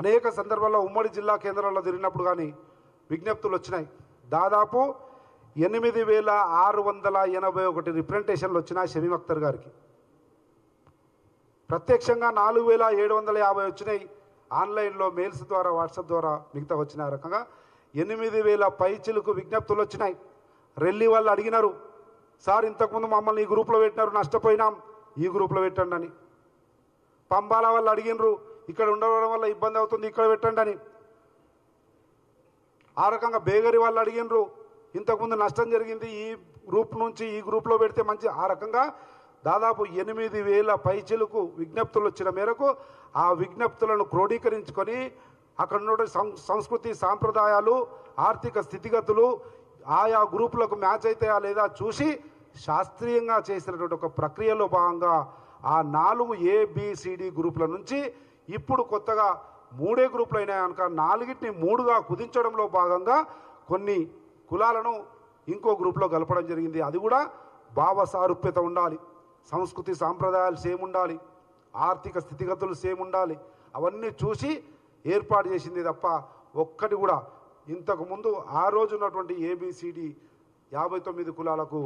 అనేక సందర్భాల్లో ఉమ్మడి జిల్లా కేంద్రాల్లో తిరిగినప్పుడు కానీ విజ్ఞప్తులు వచ్చినాయి. దాదాపు ఎనిమిది వేల ఆరు వందల ఎనభై ఒకటి రిప్రజెంటేషన్లు వచ్చినాయి షమీమ్ అఖ్తర్ గారికి. ప్రత్యక్షంగా నాలుగు వేల ఏడు వందల యాభై వచ్చినాయి. ఆన్లైన్లో మెయిల్స్ ద్వారా వాట్సాప్ ద్వారా మిగతా వచ్చిన రకంగా ఎనిమిది వేల పైచిలకు విజ్ఞప్తులు వచ్చినాయి. రెల్లి వాళ్ళు అడిగినారు సార్ ఇంతకుముందు మమ్మల్ని ఈ గ్రూప్లో పెట్టినారు నష్టపోయినాం ఈ గ్రూప్లో పెట్టండి అని. పంబాల వాళ్ళు అడిగినరు ఇక్కడ ఉండడం వల్ల ఇబ్బంది అవుతుంది ఇక్కడ పెట్టండి అని. ఆ రకంగా బేగరి వాళ్ళు అడిగినరు ఇంతకుముందు నష్టం జరిగింది ఈ గ్రూప్ నుంచి ఈ గ్రూప్లో పెడితే మంచి ఆ రకంగా దాదాపు ఎనిమిది వేల పైచీలకు విజ్ఞప్తులు వచ్చిన మేరకు ఆ విజ్ఞప్తులను క్రోడీకరించుకొని అక్కడ ఉన్న సం- సంస్కృతి సాంప్రదాయాలు ఆర్థిక స్థితిగతులు ఆయా గ్రూపులకు మ్యాచ్ అవుతాయా లేదా చూసి శాస్త్రీయంగా చేసినటువంటి ఒక ప్రక్రియలో భాగంగా ఆ నాలుగు ఏబిసిడి గ్రూపుల నుంచి ఇప్పుడు కొత్తగా మూడే గ్రూపులు అయినాయి కనుక నాలుగిటిని మూడుగా కుదించడంలో భాగంగా కొన్ని కులాలను ఇంకో గ్రూప్లో కలపడం జరిగింది. అది కూడా భావ సారూప్యత ఉండాలి. సంస్కృతి సాంప్రదాయాలు సేమ్ ఉండాలి. ఆర్థిక స్థితిగతులు సేమ్ ఉండాలి. అవన్నీ చూసి ఏర్పాటు చేసింది తప్ప ఒక్కటి కూడా ఇంతకుముందు ఆ రోజు ఉన్నటువంటి ఏబిసిడి యాభై తొమ్మిది కులాలకు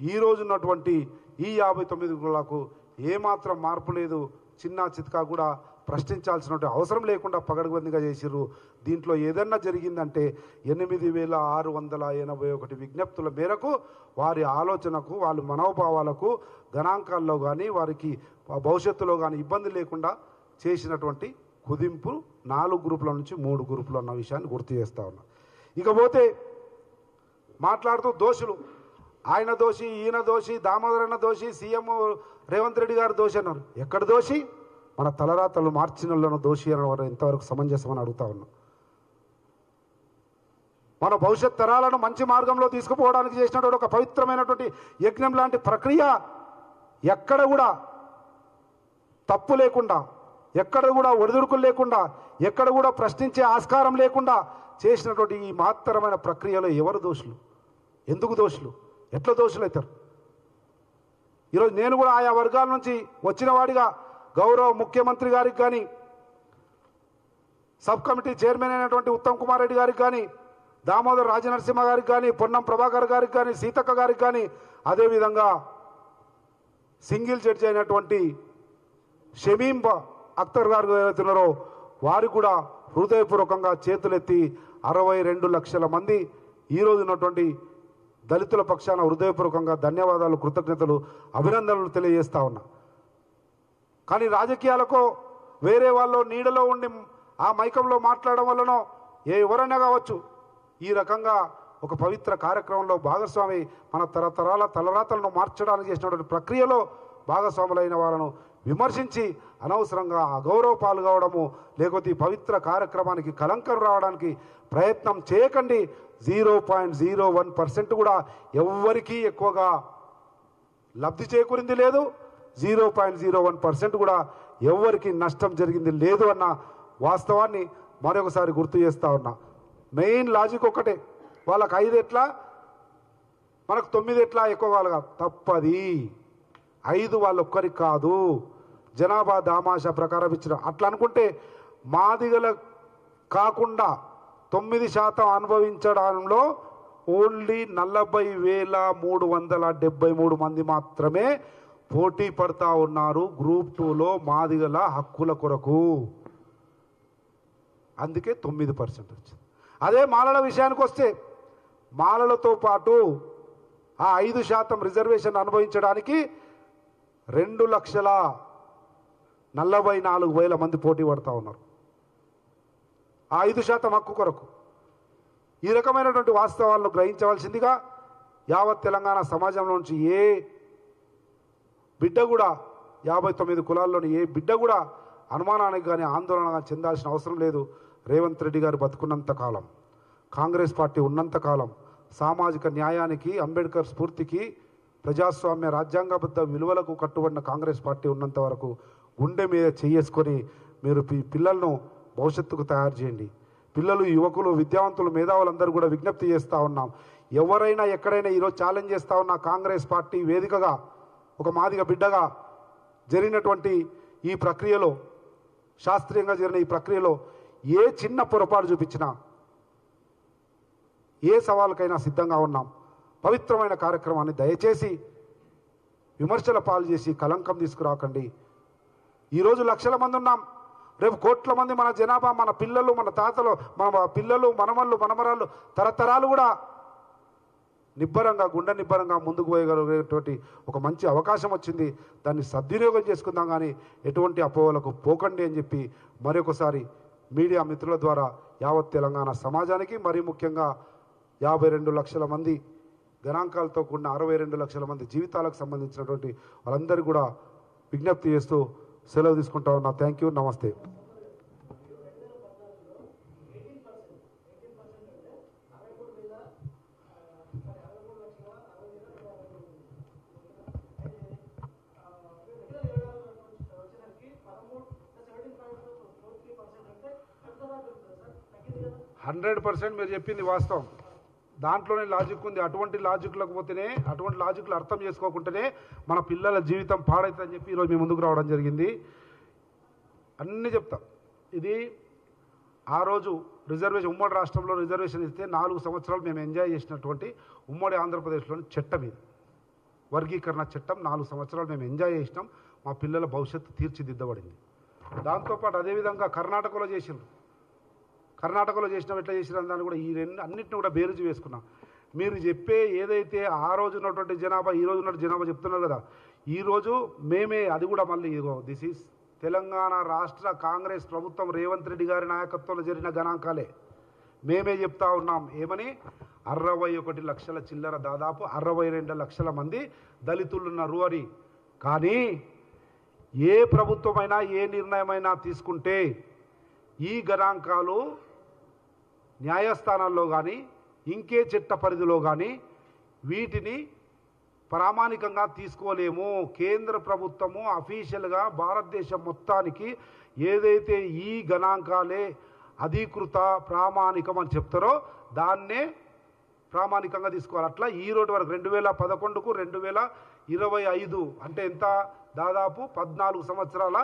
ఈ రోజు ఉన్నటువంటి ఈ యాభై తొమ్మిది కులాలకు ఏమాత్రం మార్పు లేదు. చిన్న చిత్కా కూడా ప్రశ్నించాల్సిన అవసరం లేకుండా పగడబందిగా చేసిర్రు. దీంట్లో ఏదన్నా జరిగిందంటే ఎనిమిది వేల ఆరు వందల ఎనభై ఒకటి విజ్ఞప్తుల మేరకు వారి ఆలోచనకు వాళ్ళ మనోభావాలకు గణాంకాల్లో కానీ వారికి భవిష్యత్తులో కానీ ఇబ్బంది లేకుండా చేసినటువంటి కుదింపు నాలుగు గ్రూపుల నుంచి మూడు గ్రూపులు అన్న విషయాన్ని గుర్తు చేస్తా ఉన్నా. ఇకపోతే మాట్లాడుతూ దోషులు. ఆయన దోషి ఈయన దోషి దామోదరన్న దోషి సీఎం రేవంత్ రెడ్డి గారు దోషి అన్నారు. ఎక్కడ దోషి? మన తలరాతలు మార్చినలను దోషి అనడం ఎంతవరకు సమంజసమని అడుగుతా ఉన్నాం. మన భవిష్యత్ తరాలను మంచి మార్గంలో తీసుకుపోవడానికి చేసినటువంటి ఒక పవిత్రమైనటువంటి యజ్ఞం లాంటి ప్రక్రియ ఎక్కడ కూడా తప్పు లేకుండా ఎక్కడ కూడా ఒడిదుడుకులు లేకుండా ఎక్కడ కూడా ప్రశ్నించే ఆస్కారం లేకుండా చేసినటువంటి ఈ మహత్తరమైన ప్రక్రియలో ఎవరు దోషులు? ఎందుకు దోషులు? ఎట్లా దోషులు అవుతారు ఈరోజు నేను కూడా ఆయా వర్గాల నుంచి వచ్చిన వాడిగా గౌరవ ముఖ్యమంత్రి గారికి కానీ సబ్ కమిటీ చైర్మన్ అయినటువంటి ఉత్తమ్ కుమార్ రెడ్డి గారికి కానీ దామోదర్ రాజనరసింహ గారికి కానీ పొన్నం ప్రభాకర్ గారికి కానీ సీతక్క గారికి కానీ అదేవిధంగా సింగిల్ జడ్జి అయినటువంటి షమీం అక్తర్ అఖ్తర్ గారు ఎవరైతే వారు కూడా హృదయపూర్వకంగా చేతులెత్తి అరవై రెండు లక్షల మంది ఈరోజు ఉన్నటువంటి దళితుల పక్షాన హృదయపూర్వకంగా ధన్యవాదాలు కృతజ్ఞతలు అభినందనలు తెలియజేస్తా ఉన్నా. కానీ రాజకీయాలకు వేరే వాళ్ళు నీడలో ఉండి ఆ మైకంలో మాట్లాడడం వల్లనో ఏ ఎవరైనా కావచ్చు. ఈ రకంగా ఒక పవిత్ర కార్యక్రమంలో భాగస్వామి మన తరతరాల తలరాతలను మార్చడానికి చేసినటువంటి ప్రక్రియలో భాగస్వాములైన వాళ్ళను విమర్శించి అనవసరంగా అగౌరవ పాల్గొవడము లేకపోతే ఈ పవిత్ర కార్యక్రమానికి కలంకం రావడానికి ప్రయత్నం చేయకండి. Zero point zero one percent కూడా ఎవ్వరికీ ఎక్కువగా లబ్ధి చేకూరింది లేదు. Zero point zero one percent కూడా ఎవరికి నష్టం జరిగింది లేదు అన్న వాస్తవాన్ని మరొకసారి గుర్తు చేస్తా ఉన్నా. మెయిన్ లాజిక్ ఒకటే వాళ్ళకి ఐదు ఎట్లా? మనకు తొమ్మిది ఎట్లా? ఎక్కువ వాళ్ళగా తప్పది. ఐదు వాళ్ళొక్కరికి కాదు. జనాభా దామాషా ప్రకారం ఇచ్చిన. అట్లా అనుకుంటే మాదిగల కాకుండా తొమ్మిది శాతం అనుభవించడంలో ఓన్లీ నలభై వేల మూడు వందల డెబ్బై మూడు మంది మాత్రమే పోటీ పడతా ఉన్నారు గ్రూప్ టూలో మాదిగల హక్కుల కొరకు. అందుకే తొమ్మిది పర్సెంట్ వచ్చింది. అదే మాలల విషయానికి వస్తే మాలలతో పాటు ఆ ఐదు శాతం రిజర్వేషన్ అనుభవించడానికి రెండు లక్షల నలభై నాలుగు వేల మంది పోటీ పడతా ఉన్నారు. ఆ ఐదు శాతం హక్కు కొరకు. ఈ రకమైనటువంటి వాస్తవాలను గ్రహించవలసిందిగా యావత్ తెలంగాణ సమాజంలో నుంచి ఏ బిడ్డ కూడా యాభై తొమ్మిది కులాల్లోని ఏ బిడ్డ కూడా అనుమానానికి కానీ ఆందోళన చెందాల్సిన అవసరం లేదు. రేవంత్ రెడ్డి గారు బతుకున్నంత కాలం కాంగ్రెస్ పార్టీ ఉన్నంత కాలం సామాజిక న్యాయానికి అంబేద్కర్ స్ఫూర్తికి ప్రజాస్వామ్య రాజ్యాంగబద్ధ విలువలకు కట్టుబడిన కాంగ్రెస్ పార్టీ ఉన్నంత వరకు గుండె మీద చేసుకొని మీరు పిల్లలను భవిష్యత్తుకు తయారు చేయండి. పిల్లలు యువకులు విద్యావంతులు మేధావులందరూ కూడా విజ్ఞప్తి చేస్తూ ఉన్నాం. ఎవరైనా ఎక్కడైనా ఈరోజు ఛాలెంజ్ చేస్తూ ఉన్న కాంగ్రెస్ పార్టీ వేదికగా ఒక మాదిగ బిడ్డగా జరిగినటువంటి ఈ ప్రక్రియలో శాస్త్రీయంగా జరిగిన ఈ ప్రక్రియలో ఏ చిన్న పొరపాటు చూపించినా ఏ సవాలుకైనా సిద్ధంగా ఉన్నాం. పవిత్రమైన కార్యక్రమాన్ని దయచేసి విమర్శల పాలు చేసి కలంకం తీసుకురాకండి. ఈరోజు లక్షల మంది ఉన్నాం. రేపు కోట్ల మంది మన జనాభా మన పిల్లలు మన తాతలు మన పిల్లలు మనమళ్ళు మనమరాళ్ళు తరతరాలు కూడా నిబ్బరంగా గుండె నిబ్బరంగా ముందుకు పోయగలిగేటువంటి ఒక మంచి అవకాశం వచ్చింది. దాన్ని సద్వినియోగం చేసుకుందాం కానీ ఎటువంటి అపోహలకు పోకండి అని చెప్పి మరొకసారి మీడియా మిత్రుల ద్వారా యావత్ తెలంగాణ సమాజానికి మరీ ముఖ్యంగా యాభై రెండు లక్షల మంది గణాంకాలతో కూడిన అరవై రెండు లక్షల మంది జీవితాలకు సంబంధించినటువంటి వాళ్ళందరూ కూడా విజ్ఞప్తి చేస్తూ సెలవు తీసుకుంటా ఉన్నా. Thank you namaste. Hundred percent మీరు చెప్పింది వాస్తవం. దాంట్లోనే లాజిక్ ఉంది. అటువంటి లాజిక్లకు పోతేనే అటువంటి లాజిక్లు అర్థం చేసుకోకుంటేనే మన పిల్లల జీవితం పాడైతుందని చెప్పి ఈరోజు మీ ముందుకు రావడం జరిగింది. అన్నీ చెప్తా. ఇది ఆ రోజు రిజర్వేషన్ ఉమ్మడి రాష్ట్రంలో రిజర్వేషన్ ఇస్తే నాలుగు సంవత్సరాలు మేము ఎంజాయ్ చేసినటువంటి ఉమ్మడి ఆంధ్రప్రదేశ్లోని చట్టం ఇది. వర్గీకరణ చట్టం నాలుగు సంవత్సరాలు మేము ఎంజాయ్ చేసినాం. మా పిల్లల భవిష్యత్తు తీర్చిదిద్దబడింది. దాంతోపాటు అదేవిధంగా కర్ణాటకలో చేసిండ్రు. కర్ణాటకలో చేసినాం ఎట్లా చేసినాం దాన్ని కూడా ఈ రెండు అన్నింటిని కూడా బేరుజు వేసుకున్నాం. మీరు చెప్పే ఏదైతే ఆ రోజు ఉన్నటువంటి జనాభా ఈ రోజు ఉన్న జనాభా చెప్తున్నారు కదా ఈరోజు మేమే అది కూడా మళ్ళీ ఇదిగో దిస్ ఈస్ తెలంగాణ రాష్ట్ర కాంగ్రెస్ ప్రభుత్వం రేవంత్ రెడ్డి గారి నాయకత్వంలో జరిగిన గణాంకాలే. మేమే చెప్తా ఉన్నాం ఏమని? అరవై ఒకటి లక్షల చిల్లర దాదాపు అరవై రెండు లక్షల మంది దళితులు ఉన్నారు అని కానీ ఏ ప్రభుత్వమైనా ఏ నిర్ణయమైనా తీసుకుంటే ఈ గణాంకాలు న్యాయస్థానాల్లో కానీ ఇంకే చట్ట పరిధిలో కానీ వీటిని ప్రామాణికంగా తీసుకోలేము. కేంద్ర ప్రభుత్వము అఫీషియల్గా భారతదేశం మొత్తానికి ఏదైతే ఈ గణాంకాలే అధీకృత ప్రామాణికం అని చెప్తారో దాన్నే ప్రామాణికంగా తీసుకోవాలి. అట్లా ఈ రోజు వరకు రెండు వేల పదకొండుకు రెండు వేల ఇరవై ఐదు అంటే ఎంత? దాదాపు పద్నాలుగు సంవత్సరాల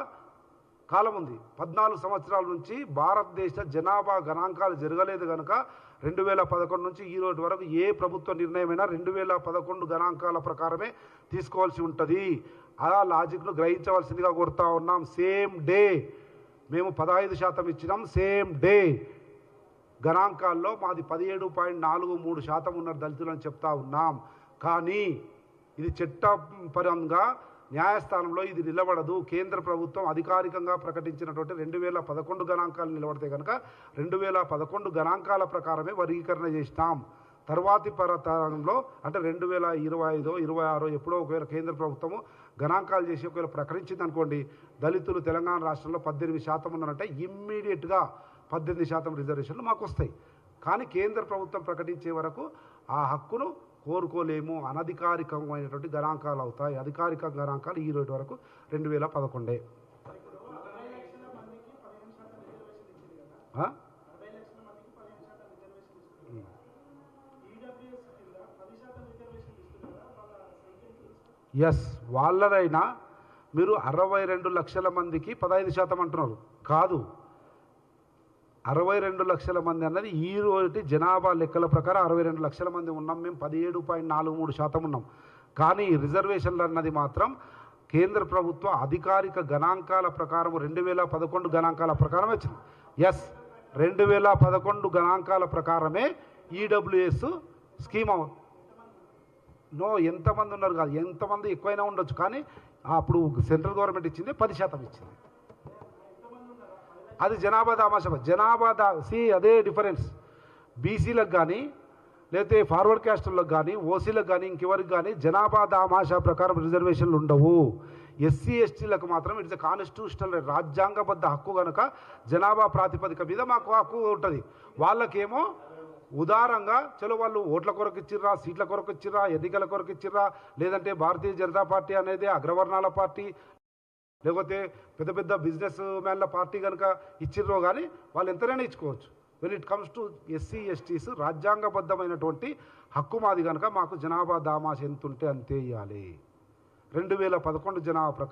కాలం ఉంది. పద్నాలుగు సంవత్సరాల నుంచి భారతదేశ జనాభా గణాంకాలు జరగలేదు కనుక రెండు వేల పదకొండు నుంచి ఈ రోజు వరకు ఏ ప్రభుత్వ నిర్ణయమైనా రెండు వేల పదకొండు గణాంకాల ప్రకారమే తీసుకోవాల్సి ఉంటుంది. ఆ లాజిక్ను గ్రహించవలసిందిగా కోరుతా ఉన్నాం. సేమ్ డే మేము పదహైదు శాతం ఇచ్చినాం. సేమ్ డే గణాంకాల్లో మాది పదిహేడు పాయింట్ నాలుగు మూడు శాతం ఉన్న అని చెప్తా ఉన్నాం. కానీ ఇది చట్టపరంగా న్యాయస్థానంలో ఇది నిలబడదు. కేంద్ర ప్రభుత్వం అధికారికంగా ప్రకటించినటువంటి రెండు వేల పదకొండు గణాంకాలు నిలబడితే కనుక రెండు వేల పదకొండు గణాంకాల ప్రకారమే వర్గీకరణ చేసినాం తర్వాతి పరతరంలో అంటే రెండు వేల ఇరవై ఐదో ఇరవై ఆరో ఎప్పుడో ఒకవేళ కేంద్ర ప్రభుత్వము గణాంకాలు చేసి ఒకవేళ ప్రకటించింది అనుకోండి దళితులు తెలంగాణ రాష్ట్రంలో పద్దెనిమిది శాతం ఉన్నారంటే ఇమ్మీడియట్గా పద్దెనిమిది శాతం రిజర్వేషన్లు మాకు వస్తాయి. కానీ కేంద్ర ప్రభుత్వం ప్రకటించే వరకు ఆ హక్కును కోరుకోలేము అనధికారికమైనటువంటి గణాంకాలు అవుతాయి. అధికారిక గణాంకాలు ఈ రోజు వరకు రెండు వేల పదకొండే ఎస్ వాళ్ళదైనా మీరు అరవై రెండు లక్షల మందికి పదహైదు శాతం అంటున్నారు. కాదు. అరవై రెండు లక్షల మంది అన్నది ఈ రోజు జనాభా లెక్కల ప్రకారం అరవై రెండు లక్షల మంది ఉన్నాం. మేము పదిహేడు పాయింట్ నాలుగు మూడు శాతం ఉన్నాం. కానీ రిజర్వేషన్లు అన్నది మాత్రం కేంద్ర ప్రభుత్వ అధికారిక గణాంకాల ప్రకారం రెండు వేల పదకొండు గణాంకాల ప్రకారం వచ్చింది. ఎస్ రెండు వేల పదకొండు గణాంకాల ప్రకారమే ఈడబ్ల్యూఎస్ స్కీమ్ నో ఎంతమంది ఉన్నారు కాదు. ఎంతమంది ఎక్కువైనా ఉండొచ్చు. కానీ అప్పుడు సెంట్రల్ గవర్నమెంట్ ఇచ్చింది పది శాతం ఇచ్చింది. అది జనాభా దామాషా. జనాభా దా సి అదే డిఫరెన్స్ బీసీలకు కానీ లేకపోతే ఫార్వర్డ్ క్యాస్టులకు కానీ ఓసీలకు కానీ ఇంకెవరికి కానీ జనాభా దామాషా ప్రకారం రిజర్వేషన్లు ఉండవు. ఎస్సీ ఎస్టీలకు మాత్రం ఇట్స్ కాన్స్టిట్యూషనల్ రాజ్యాంగబద్ధ హక్కు కనుక జనాభా ప్రాతిపదిక మీద మాకు హక్కు ఉంటుంది. వాళ్ళకేమో ఉదారంగా చలో వాళ్ళు ఓట్ల కొరకు ఇచ్చిర్రా సీట్ల కొరకు ఇచ్చిర్రా ఎన్నికల కొరకు ఇచ్చిర్రా లేదంటే భారతీయ జనతా పార్టీ అనేది అగ్రవర్ణాల పార్టీ లేకపోతే పెద్ద పెద్ద బిజినెస్ మ్యాన్ల పార్టీ కనుక ఇచ్చిర్రో కానీ వాళ్ళు ఎంతైనా ఇచ్చుకోవచ్చు. When it comes to SC STs రాజ్యాంగబద్ధమైనటువంటి హక్కు మాది కనుక మాకు జనాభా దామాస్ ఎంత ఉంటే అంతే ఇవ్వాలి రెండు వేల పదకొండు జనాభా ప్రకారం